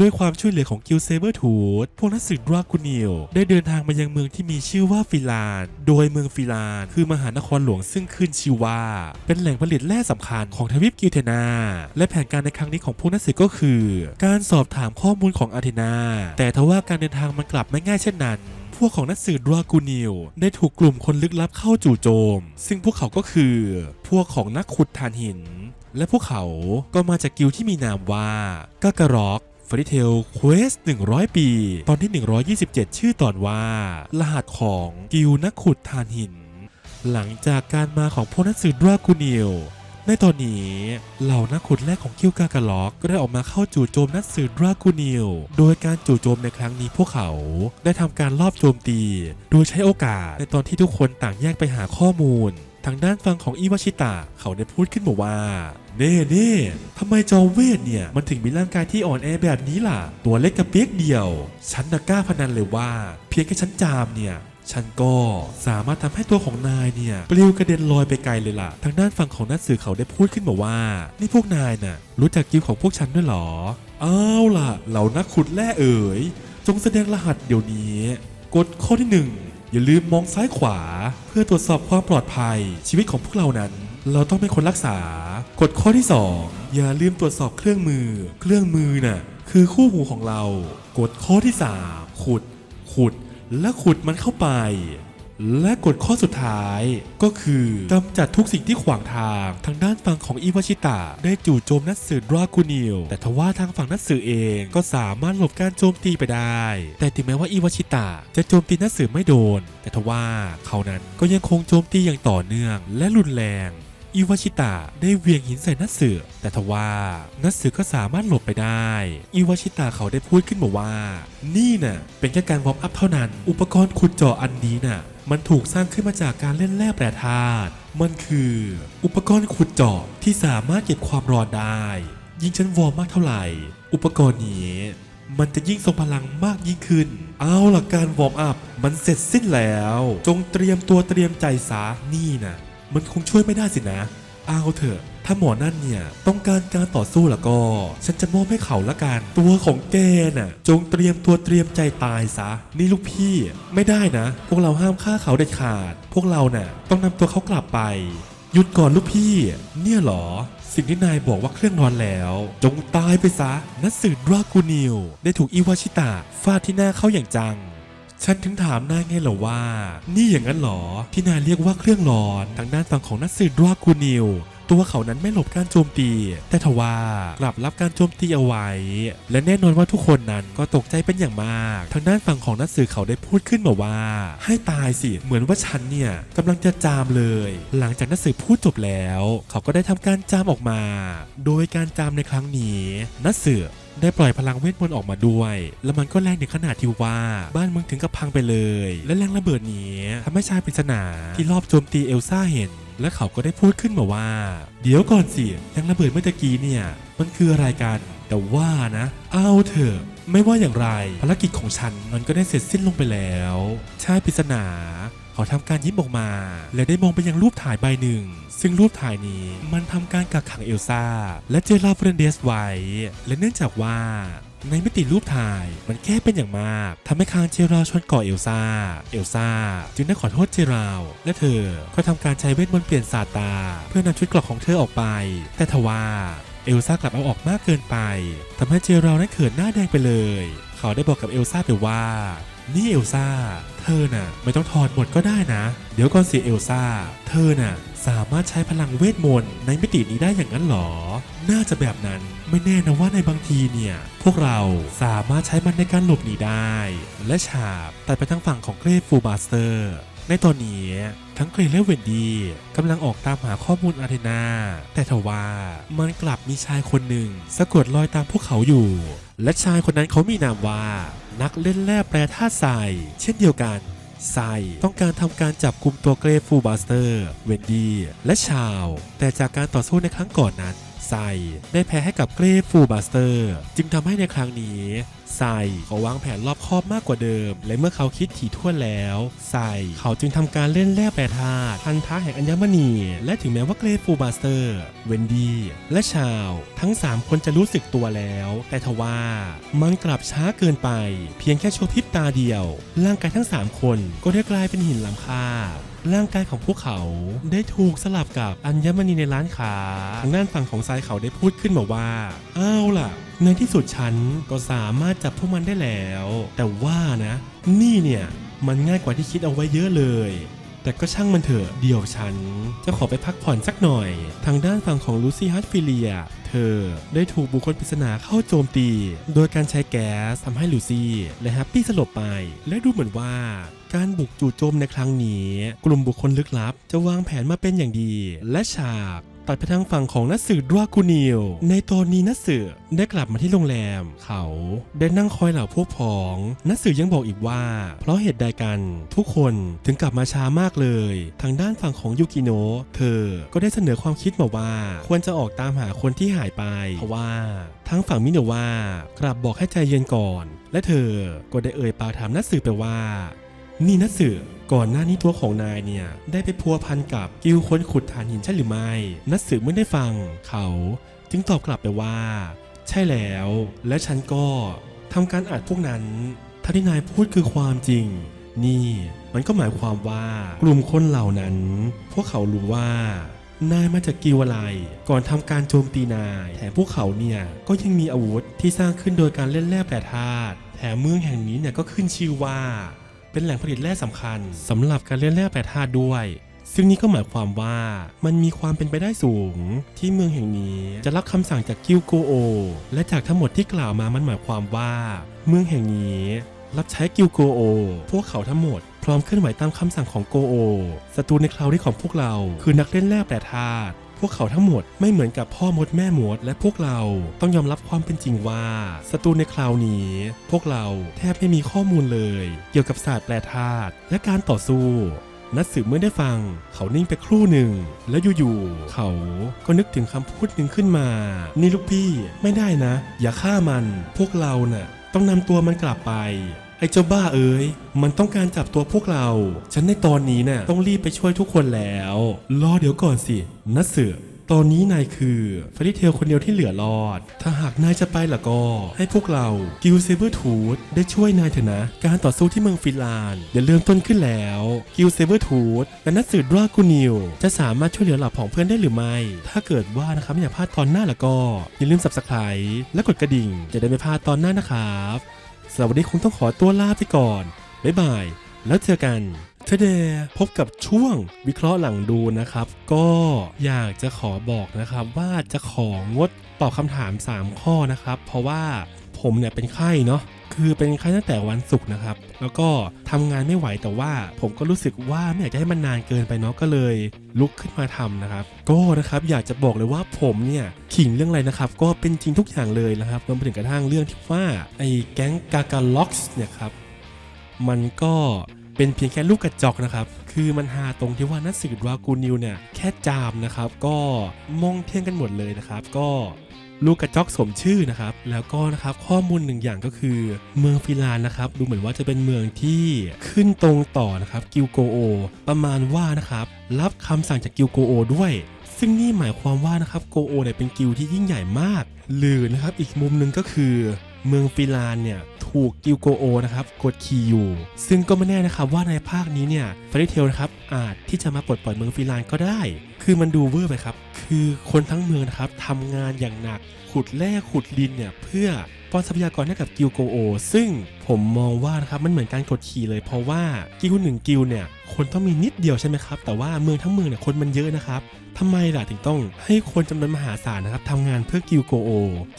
ด้วยความช่วยเหลือของกิลเซเบอร์ทูธพวกนักสืบดรากูนิลได้เดินทางมายังเมืองที่มีชื่อว่าฟิลาน โดยเมืองฟิลาน คือมหานครหลวงซึ่งขึ้นชื่อว่า เป็นแหล่งผลิตแร่สำคัญของทวีปกิลเทนา และแผนการในครั้งนี้ของพวกนักสืบก็คือ การสอบถามข้อมูลของอาเทนา แต่ทว่าการเดินทางมันกลับไม่ง่ายเช่นนั้นพวกของนักสืบดรากูนิลได้ถูกกลุ่มคนลึกลับเข้าจู่โจม ซึ่งพวกเขาก็คือ พวกของนักขุดถ่านหิน และพวกเขาก็มาจากกิลที่มีนามว่ากาการ็อก ฟริเทลเควส100 ปี ตอนที่ 127 ชื่อตอนว่า รหัสของกิลนักขุดถ่านหิน หลังจากการมาของพวกนักสืบดรากูนิลในตอนนี้เหล่านักขุดแรกของคิวกากาล็อกก็ได้ออกมาเข้าจู่โจมนักสืบดรากูนิลโดยการจู่โจมในครั้งนี้พวกเขาได้ทำการลอบโจมตี โดยใช้โอกาสในตอนที่ทุกคนต่างแยกไปหาข้อมูล ทางด้านฟังของอิวาชิตะเขาได้พูดขึ้นมาว่า เน่เน่ทำไมจอมเวทเนี่ย มันถึงมีร่างกายที่อ่อนแอแบบนี้ล่ะ ตัวเล็กกระเปียกเดียว ฉันนะกล้าพนันเลยว่า เพียงแค่ฉันจามเนี่ยฉันก็สามารถทำให้ตัวของนายเนี่ยปลิวกระเด็นลอยไปไกลเลยล่ะ ทางด้านฝั่งของนักสื่อเขาได้พูดขึ้นมาว่า นี่พวกนายน่ะ รู้จักกิลด์ของพวกฉันด้วยเหรอเอาล่ะ เหล่านักขุดแร่เอ๋ย จงแสดงรหัสเดี๋ยวนี้กฎข้อที่หนึ่ง อย่าลืมมองซ้ายขวา เพื่อตรวจสอบความปลอดภัย ชีวิตของพวกเรานั้น เราต้องเป็นคนรักษากฎข้อที่สองอย่าลืมตรวจสอบเครื่องมือ เครื่องมือน่ะคือคู่หูของเรากฎข้อที่สามขุด ขุด และขุดมันเข้าไป และกฎข้อสุดท้ายก็คือกำจัดทุกสิ่งที่ขวางทาง ทางด้านฝั่งของอิวาชิตะ ได้จู่โจมนักสืบดรากูนิลแต่ทว่าทางฝั่งนักสืบเองก็สามารถหลบการโจมตีไปได้ แต่ถึงแม้ว่าอิวาชิตะ จะโจมตีนักสืบไม่โดน แต่ทว่าเขานั้นก็ยังคงโจมตีอย่างต่อเนื่อง และรุนแรงอิวาชิตะได้เวียงหินใส่นัตสึแต่ทว่านัตสึก็สามารถหลบไปได้ อิวาชิตะเขาได้พูดขึ้นมาว่า นี่น่ะเป็นแค่การวอร์มอัพเท่านั้น อุปกรณ์ขุดเจาะอันนี้น่ะ มันถูกสร้างขึ้นมาจากการเล่นแร่แปรธาตุ มันคือ อุปกรณ์ขุดเจาะที่สามารถเก็บความร้อนได้ ยิ่งฉันวอร์มมากเท่าไหร่ อุปกรณ์นี้ มันจะยิ่งทรงพลังมากยิ่งขึ้น เอาล่ะการวอร์มอัพมันเสร็จสิ้นแล้ว จงเตรียมตัวเตรียมใจซะนี่นะมันคงช่วยไม่ได้สินะ เอาเถอะ ถ้าหมอนั่นเนี่ยต้องการการต่อสู้แล้วก็ ฉันจะมอบให้เขาละกัน ตัวของแกน่ะ จงเตรียมตัวเตรียมใจตายซะ นี่ลูกพี่ไม่ได้นะ พวกเราห้ามฆ่าเขาเด็ดขาด พวกเราน่ะต้องนำตัวเขากลับไป หยุดก่อนลูกพี่ เนี่ยเหรอ สิ่งที่นายบอกว่าเครื่องนอนแล้ว จงตายไปซะ นัสืดรากูนิลได้ถูกอิวาชิตะฟาดที่หน้าเข้าอย่างจังฉันถึงถามนายไงเหรอว่า นี่อย่างนั้นเหรอ ที่นายเรียกว่าเครื่องร้อน ทางด้านฝั่งของนักสืบดรากูนิล ตัวเขานั้นไม่หลบการโจมตี แต่ทว่ากลับรับการโจมตีเอาไว้ และแน่นอนว่าทุกคนนั้นก็ตกใจเป็นอย่างมาก ทางด้านฝั่งของนักสืบเขาได้พูดขึ้นมาว่า ให้ตายสิ เหมือนว่าฉันเนี่ยกำลังจะจามเลย หลังจากนักสืบพูดจบแล้ว เขาก็ได้ทำการจามออกมา โดยการจามในครั้งนี้นักสืบได้ปล่อยพลังเวทมนต์ออกมาด้วย แล้วมันก็แรงถึงขนาดที่ว่า บ้านเมืองถึงกับพังไปเลย และแรงระเบิดนี้ทำให้ชายปริศนาที่รอบโจมตีเอลซ่าเห็น และเขาก็ได้พูดขึ้นมาว่า เดี๋ยวก่อนสิแรงระเบิดเมื่อตะกี้เนี่ย มันคืออะไรกันแต่ว่านะ เอาเถอะไม่ว่าอย่างไรภารกิจของฉันมันก็ได้เสร็จสิ้นลงไปแล้วชายปริศนาเขาทำการยิ้มออกมา และได้มองไปยังรูปถ่ายใบหนึ่ง ซึ่งรูปถ่ายนี้มันทำการกักขังเอลซ่าและเจราเฟรนเดสไว้ และเนื่องจากว่า ในมิติรูปถ่ายมันแค่เป็นอย่างมากทำให้คางเจราชนกาะเอลซ่าเอลซ่าจึงได้ขอโทษเจราและเธอก็ทำการใช้เวทมนต์เปลี่ยนสาตา เพื่อนำชุดเกราะของเธอออกไป แต่ทว่าเอลซ่ากลับเอาออกมากเกินไปทำให้เจรานั้นเขินหน้าแดงไปเลย เขาได้บอกกับเอลซ่าไปว่า นี่เอลซ่า เธอน่ะ ไม่ต้องถอดหมดก็ได้นะ เดี๋ยวก่อนสิเอลซ่า เธอน่ะ สามารถใช้พลังเวทมนต์ในมิตินี้ได้อย่างนั้นหรอ น่าจะแบบนั้น ไม่แน่นะว่าในบางทีเนี่ย พวกเราสามารถใช้มันในการหลบหนีได้ และฉาบตัดไปทางฝั่งของเกรฟฟูบาสเตอร์ ในตอนนี้ทั้งเกรนและเวนดี้กำลังออกตามหาข้อมูลอาร์เทนา แต่ทว่ามันกลับมีชายคนหนึ่งสะกดรอยตามพวกเขาอยู่ และชายคนนั้นเขามีนามว่า นักเล่นแร่แปรธาตุทรายเช่นเดียวกันไซต้องการทำการจับกลุ่มตัวเกรฟฟูบาสเตอร์ เวนดี้และชาว แต่จากการต่อสู้ในครั้งก่อนนั้น ไซได้แพ้ให้กับเกรฟฟูบัสเตอร์จึงทำให้ในครั้งนี้ไซเขาวางแผนรอบคอบมากกว่าเดิม และเมื่อเขาคิดถี่ถ้วนแล้วไซเขาจึงทำการเล่นแร่แปรธาตุพันธะแห่งอัญมณี และถึงแม้ว่าเกรฟฟูบัสเตอร์เวนดี้และชาว ทั้ง 3 คนจะรู้สึกตัวแล้ว แต่ทว่ามันกลับช้าเกินไป เพียงแค่ชั่วพริบตาเดียว ร่างกายทั้ง 3 คนก็ได้กลายเป็นหินล้ำค่า ร่างกายของพวกเขาได้ถูกสลับกับอัญมณีในร้านค้าทางด้านฝั่งของทรายเขาได้พูดขึ้นมาว่าอ้าวล่ะ ในที่สุดฉันก็สามารถจับพวกมันได้แล้ว แต่ว่านะ นี่เนี่ยมันง่ายกว่าที่คิดเอาไว้เยอะเลย แต่ก็ช่างมันเถอะ เดี๋ยวฉัน จะขอไปพักผ่อนสักหน่อย ทางด้านฝั่งของลูซี่ฮัตฟิเลีย เธอได้ถูกบุคคลปริศนาเข้าโจมตี โดยการใช้แก๊สทำให้ลูซี่และแฮปปี้สลบไป และดูเหมือนว่าการบุกจู่โจมในครั้งนี้ กลุ่มบุคคลลึกลับ จะวางแผนมาเป็นอย่างดี และฉาก ตัดไปทางฝั่งของนักสืบดรากูนิลในตอนนี้นักสืบได้กลับมาที่โรงแรม เขาได้นั่งคอยเหล่าพวกพ้องนักสืบยังบอกอีกว่า เพราะเหตุใดกันทุกคนถึงกลับมาช้ามากเลย ทางด้านฝั่งของยูกิโนะเธอก็ได้เสนอความคิดมาว่า ควรจะออกตามหาคนที่หายไป เพราะว่าทั้งฝั่งมิโนะว่ากลับบอกให้ใจเย็นก่อน และเธอก็ได้เอ่ยปากถามนักสืบไปว่า นี่นัทสือก่อนหน้านี้ตัวของนายเนี่ย ได้ไปพัวพันกับกิวคนขุดฐานหินใช่หรือไม่ นัทสือไม่ได้ฟัง เขาจึงตอบกลับไปว่า ใช่แล้ว และฉันก็ทำการอ่านพวกนั้นถ้าที่นายพูดคือความจริง นี่ มันก็หมายความว่ากลุ่มคนเหล่านั้น พวกเขารู้ว่านายมาจากกิวอะไรก่อนทำการโจมตีนายแถมพวกเขาเนี่ยก็ยังมีอาวุธที่สร้างขึ้นโดยการเล่นแร่แปรธาตุแถมเมืองแห่งนี้เนี่ยก็ขึ้นชื่อว่า เป็นแหล่งผลิตแร่สำคัญสำหรับการเล่นแร่แปรธาตุด้วย ซึ่งนี่ก็หมายความว่ามันมีความเป็นไปได้สูง ที่เมืองแห่งนี้จะรับคำสั่งจากกิลโกโอ และจากทั้งหมดที่กล่าวมามันหมายความว่า เมืองแห่งนี้รับใช้กิลโกโอ พวกเขาทั้งหมด พร้อมเคลื่อนไหวตามคำสั่งของโกโอศัตรูในคราวนี้ของพวกเรา คือนักเล่นแร่แปรธาตุ พวกเขาทั้งหมดไม่เหมือนกับพ่อมดแม่มดและพวกเราต้องยอมรับความเป็นจริงว่าศัตรูในคราวนี้ พวกเราแทบไม่มีข้อมูลเลย เกี่ยวกับศาสตร์แปรธาตุและการต่อสู้นัดสืบเมื่อได้ฟัง เขานิ่งไปครู่หนึ่ง แล้วอยู่ๆเขาก็นึกถึงคำพูดหนึ่งขึ้นมา นี่ลูกพี่ไม่ได้นะ อย่าฆ่ามัน พวกเราน่ะต้องนำตัวมันกลับไป ไอ้เจ้าบ้าเอ้ยมันต้องการจับตัวพวกเรา ฉันในตอนนี้น่ะต้องรีบไปช่วยทุกคนแล้ว รอเดี๋ยวก่อนสิ นัทเสือตอนนี้นายคือเฟริเทลคนเดียวที่เหลือรอด ถ้าหากนายจะไปล่ะก็ ให้พวกเรากิลเซเบอร์ทูธได้ช่วยนายเถอะนะ การต่อสู้ที่เมืองฟินแลนด์ได้เริ่มต้นขึ้นแล้ว กิลเซเบอร์ทูธและนักสืบดรากูนิลจะสามารถช่วยเหลือเหล่าผองเพื่อนได้หรือไม่ ถ้าเกิดว่านะครับไม่อยากพลาดตอนหน้าล่ะก็ อย่าลืม subscribe และกดกระดิ่ง จะได้ไม่พลาดตอนหน้านะครับำหรับวันนี้คงต้องขอตัวลาไปก่อน บ๊ายบาย แล้วเจอกันทเดพบกับช่วงวิเคราะห์หลังดูนะครับ ก็อยากจะขอบอกนะครับว่าจะของดตอบคำถาม 3 ข้อนะครับ เพราะว่าผมเนี่ยเป็นไข้เนาะ คือเป็นไข้ตั้งแต่วันศุกร์นะครับ แล้วก็ทำงานไม่ไหวแต่ว่า ผมก็รู้สึกว่าไม่อยากจะให้มันนานเกินไปเนาะก็เลย ลุกขึ้นมาทำนะครับ ก็นะครับอยากจะบอกเลยว่าผมเนี่ยขิงเรื่องอะไรนะครับ ก็เป็นจริงทุกอย่างเลยนะครับรวมไปถึงกระทั่งเรื่องที่ว่าไอ้แก๊งกากาล็อกส์เนี่ยครับมันก็เป็นเพียงแค่ลูกกระจอกนะครับ คือมันหาตรงที่ว่านักสืบวากูนิวเนี่ยแค่จามนะครับ ก็มองเพียงกันหมดเลยนะครับ ก็ ลูกกระจอกสมชื่อนะครับ แล้วก็นะครับข้อมูลหนึ่งอย่างก็คือ เมืองฟิลานนะครับ ดูเหมือนว่าจะเป็นเมืองที่ขึ้นตรงต่อนะครับกิลโกโอ ประมาณว่านะครับ รับคำสั่งจากกิลโกโอด้วยซึ่งนี่หมายความว่านะครับโกโอเนี่ยเป็นกิลที่ยิ่งใหญ่มาก หรือนะครับอีกมุมหนึ่งก็คือ เมืองฟิลานเนี่ยถูกกิลโกโอนะครับกดขี่อยู่ ซึ่งก็ไม่แน่นะครับว่าในภาคนี้เนี่ยฟริเทลนะครับอาจที่จะมาปลดปล่อยเมืองฟิลานก็ได้ คือมันดูเวอร์ไปครับ คือคนทั้งเมืองนะครับทำงานอย่างหนัก ขุดแร่ขุดดินเนี่ยเพื่อป้อนทรัพยากรให้กับกิวโกโอ ซึ่ง ผมมองว่านะครับมันเหมือนการกดขี่เลย เพราะว่ากิลหนึ่งกิลเนี่ยคนต้องมีนิดเดียวใช่ไหมครับ แต่ว่าเมืองทั้งเมืองเนี่ยคนมันเยอะนะครับทำไมล่ะถึงต้องให้คนจำนวนมหาศาลนะครับทำงานเพื่อกิลโกโอ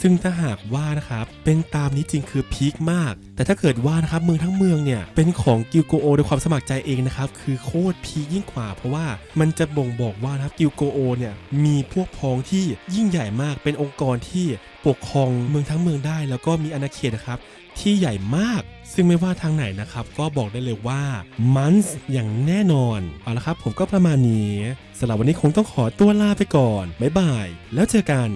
ซึ่งถ้าหากว่านะครับเป็นตามนี้จริงคือพีคมาก แต่ถ้าเกิดว่านะครับเมืองทั้งเมืองเนี่ยเป็นของกิลโกโอโดยความสมัครใจเองนะครับคือโคตรพีคยิ่งกว่า เพราะว่ามันจะบ่งบอกว่านะครับกิลโกโอเนี่ยมีพวกพ้องที่ยิ่งใหญ่มากเป็นองค์กรที่ปกครองเมืองทั้งเมืองได้ แล้วก็มีอาณาเขตนะครับ ที่ใหญ่มาก ซึ่งไม่ว่าทางไหนนะครับ ก็บอกได้เลยว่ามันส์อย่างแน่นอน เอาละครับ ผมก็ประมาณนี้สำหรับวันนี้คงต้องขอตัวลาไปก่อน บ๊ายบาย แล้วเจอกัน